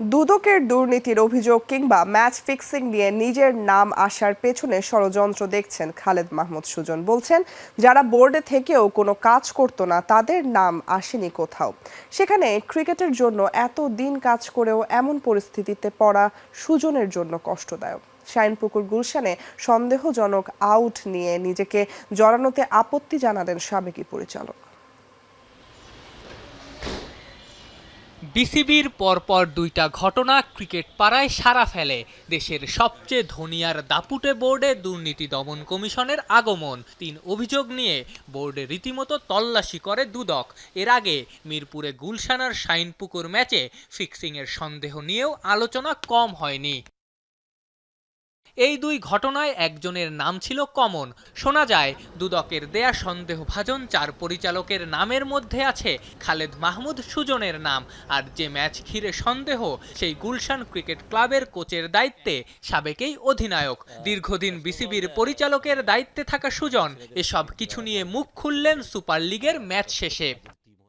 দুদকের দুর্নীতির অভিযোগ কিংবা ম্যাচ ফিক্সিং নিয়ে নিজের নাম আসার পেছনে ষড়যন্ত্র দেখছেন খালেদ মাহমুদ সুজন। বলছেন, যারা বোর্ডে থেকেও কোনো কাজ করতো না, তাদের নাম আসেনি কোথাও। সেখানে ক্রিকেটের জন্য এত দিন কাজ করেও এমন পরিস্থিতিতে পড়া সুজনের জন্য কষ্টদায়ক। শাইনপুকুর গুলশানে সন্দেহজনক আউট নিয়ে নিজেকে জড়ানোতে আপত্তি জানালেন সাবেকি পরিচালক। বিসিবির পরপর দুইটা ঘটনা ক্রিকেট পাড়ায় সারা ফেলে। দেশের সবচেয়ে ধনিয়ার দাপুটে বোর্ডে দুর্নীতি দমন কমিশনের আগমন। তিন অভিযোগ নিয়ে বোর্ডে রীতিমতো তল্লাশি করে দুদক। এর আগে মিরপুরে গুলশানার শাইনপুকুর ম্যাচে ফিক্সিংয়ের সন্দেহ নিয়েও আলোচনা কম হয়নি। এই দুই ঘটনায় একজনের নাম ছিল কমন। শোনা যায়, দুদকের দেয়া সন্দেহভাজন চার পরিচালকের নামের মধ্যে আছে খালেদ মাহমুদ সুজনের নাম, আর যে ম্যাচ ঘিরে সন্দেহ, সেই গুলশান ক্রিকেট ক্লাবের কোচের দায়িত্বে সাবেকেই অধিনায়ক। দীর্ঘদিন বিসিবির পরিচালকের দায়িত্বে থাকা সুজন, এসব কিছু নিয়ে মুখ খুললেন সুপার লিগের ম্যাচ শেষে।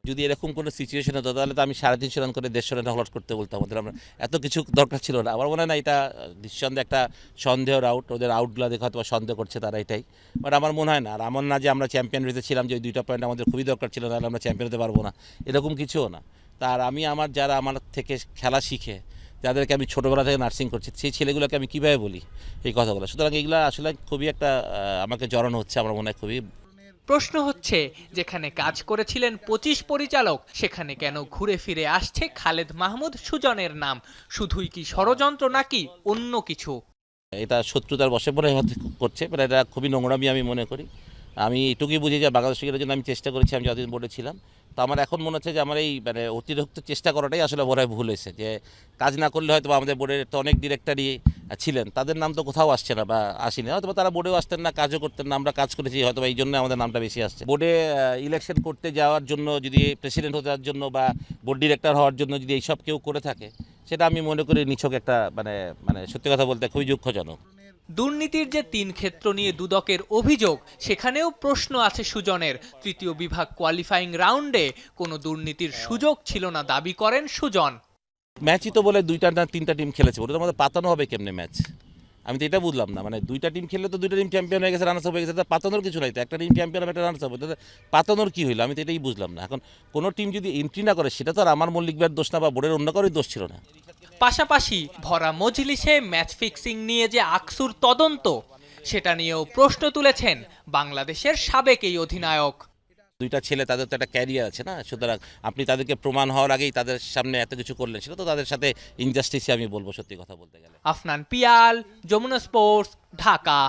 যদি এরকম কোনো সিচুয়েশন হতো, তাহলে তো আমি সাড়ে তিনশো রান করে দেড়শো রান হলট করতে বলতাম। ওদের আমরা এত কিছু দরকার ছিল না। আমার মনে হয় না এটা নিঃসন্দেহে একটা সন্দেহের আউট ওদের আউটগুলো দেখে হয়তো সন্দেহ করছে তারা এটাই। বাট আমার মনে হয় না। আর এমন না যে আমরা চ্যাম্পিয়ন রেতে ছিলাম যে ওই দুইটা পয়েন্ট আমাদের খুবই দরকার ছিল নাহলে আমরা চ্যাম্পিয়ন হতে পারব না। এরকম কিছুও না। তার আমি আমার যারা আমার থেকে খেলা শিখে, যাদেরকে আমি ছোটোবেলা থেকে নার্সিং করছি, সেই ছেলেগুলোকে আমি কীভাবে বলি এই কথাগুলো? সুতরাং এগুলো আসলে খুবই একটা আমাকে জড়ানো হচ্ছে, আমার মনে হয় খুবই। প্রশ্ন হচ্ছে, যেখানে কাজ করেছিলেন পঁচিশ পরিচালক, সেখানে কেন ঘুরে ফিরে আসছে খালেদ মাহমুদ সুজনের নাম? শুধুই কি ষড়যন্ত্র নাকি অন্য কিছু? এটা শত্রুতার বসে পড়ে করছে এটা খুবই নোংরামি আমি মনে করি। আমি এটুকুই বুঝি যে বাংলাদেশের জন্য আমি চেষ্টা করেছি, আমি যতদিন বোর্ডে ছিলাম তো আমার এখন মনে হচ্ছে যে আমার এই মানে অতিরিক্ত চেষ্টা করাটাই আসলে বড় ভুল হয়েছে, যে কাজ না করলে হয়তো আমাদের বোর্ডের তো অনেক ডিরেক্টরই ছিলেন, তাদের নাম তো কোথাও আসছে না বা আসেনি হয়তো তারা বোর্ডেও আসতেন না, কাজও করতেন না, আমরা কাজ করেছি হয়তো এই জন্য আমাদের নামটা বেশি আসছে। বোর্ডে ইলেকশন করতে যাওয়ার জন্য যদি প্রেসিডেন্ট হতে যাওয়ার জন্য বা বোর্ড ডিরেক্টর হওয়ার জন্য যদি এইসব কেউ করে থাকে, সেটা আমি মনে করি নিছক একটা মানে মানে সত্যি কথা বলতে খুবই দুঃখজনক। দুর্নীতির যে তিন ক্ষেত্র নিয়ে দুদকের অভিযোগ, সেখানেও প্রশ্ন আছে সুজনের। তৃতীয় বিভাগ কোয়ালিফাইং রাউন্ডে কোনো দুর্নীতির সুযোগ ছিল না, দাবি করেন সুজন। ম্যাচই তো বলে দুইটা না তিনটা টিম খেলেছে, ওটা আমাদের পাতানো হবে কেমনে ম্যাচ? আমি তো এটা বুঝলাম না মানে দুইটা টিম খেললে তো দুইটা টিম চ্যাম্পিয়ন হয়ে গেছে রানার্স হয়ে গেছে পাতানোর কিছু নাই তো, একটা টিম চ্যাম্পিয়ন হবে, একটা রানার্স হবে, তাহলে পাতানোর কী হইল? আমি তো এটাই বুঝলাম না, এখন কোনো টিম যদি এন্ট্রি না করে, সেটা তো আর আমার মল্লিক ব্যাট দোষ না বা বোর্ডের অন্য কারোই দোষ ছিল না। পাশাপাশি ভরা মজলিসে ম্যাচ ফিক্সিং নিয়ে যে আকসুর তদন্ত সেটা নিয়েও প্রশ্ন তুলেছেন বাংলাদেশের সাবেক এই অধিনায়ক। দুইটা ছেলে তাদের তো একটা ক্যারিয়ার আছে না? সুতরাং আপনি তাদেরকে প্রমাণ হওয়ার আগেই তাদের সামনে এত কিছু করলেন সেটা তো তাদের সাথে ইনজাস্টিসই আমি বলব সত্যি কথা বলতে গেলে। আফনান পিয়াল যমুনা স্পোর্টস ঢাকা।